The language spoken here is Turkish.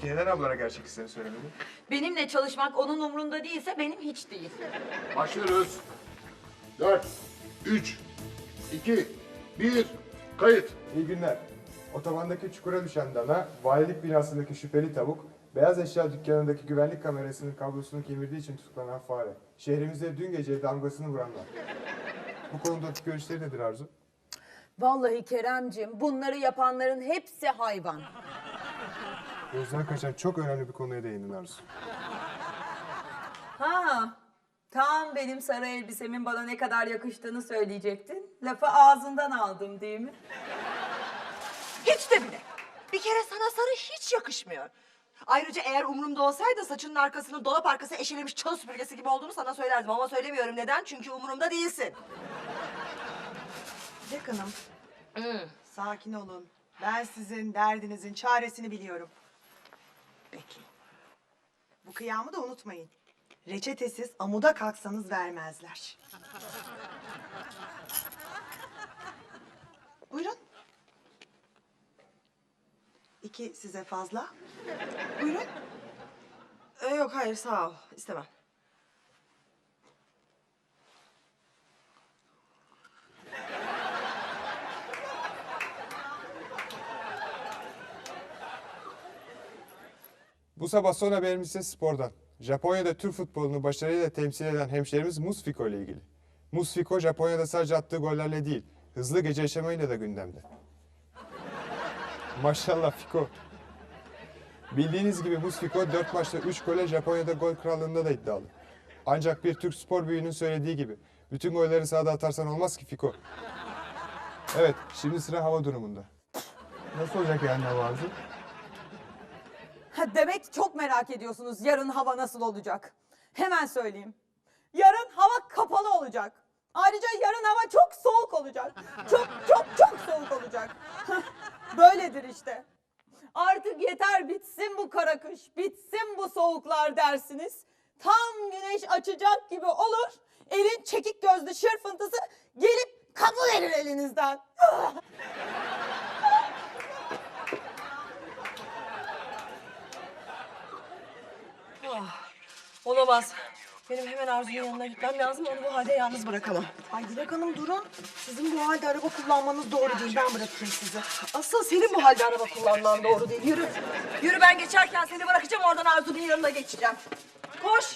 Peki neden ablana gerçek hislerini söylemedin? Benimle çalışmak onun umrunda değilse benim hiç değil. Başlıyoruz. 4, 3, 2, 1, kayıt. İyi günler. Otobandaki çukura düşen dana, valilik binasındaki şüpheli tavuk, beyaz eşya dükkanındaki güvenlik kamerasının kablosunu kemirdiği için tutuklanan fare. Şehrimizde dün gece damgasını vuranlar. Bu konudaki görüşleri nedir Arzu? Vallahi Keremcim bunları yapanların hepsi hayvan. Gözden kaçan çok önemli bir konuya değindin Arzu. Ha, tam benim sarı elbisemin bana ne kadar yakıştığını söyleyecektin. Lafı ağzından aldım değil mi? Hiç de bile. Bir kere sana sarı hiç yakışmıyor. Ayrıca eğer umurumda olsaydı saçının arkasının dolap arkası eşelemiş çalı süpürgesi gibi olduğunu sana söylerdim ama söylemiyorum. Neden? Çünkü umurumda değilsin. Hanım. Sakin olun. Ben sizin derdinizin çaresini biliyorum. Bekleyin. Bu kıyamı da unutmayın. Reçetesiz amuda kalksanız vermezler. Buyurun. İki size fazla. Buyurun. Ee, yok hayır sağ ol. İstemem. Bu sabah son haberimiz ise spordan. Japonya'da Türk futbolunu başarıyla temsil eden hemşerimiz Musfiko ile ilgili. Musfiko Japonya'da sadece attığı gollerle değil, hızlı gece yaşamayla da gündemde. Maşallah Fiko. Bildiğiniz gibi Musfiko 4 maçta 3 gole Japonya'da gol krallığında da iddialı. Ancak bir Türk spor büyüğünün söylediği gibi bütün golleri sahada atarsan olmaz ki Fiko. Evet, şimdi sıra hava durumunda. Nasıl olacak yani hava Arzu? Demek çok merak ediyorsunuz yarın hava nasıl olacak. Hemen söyleyeyim. Yarın hava kapalı olacak. Ayrıca yarın hava çok soğuk olacak. Çok çok çok soğuk olacak. Böyledir işte. Artık yeter bitsin bu kara kış, bitsin bu soğuklar dersiniz. Tam güneş açacak gibi olur. Elin çekik gözlü şırfıntısı gelip kapı verir elinizden. Olamaz. Benim hemen Arzu'nun yanına gitmem lazım. Onu bu halde yalnız bırakamam. Ay Dilek Hanım durun. Sizin bu halde araba kullanmanız doğru değil. Ben bırakayım sizi. Asıl senin bu halde araba kullanman doğru değil. Yürü. Yürü ben geçerken seni bırakacağım oradan Arzu'nun yanına geçeceğim. Koş.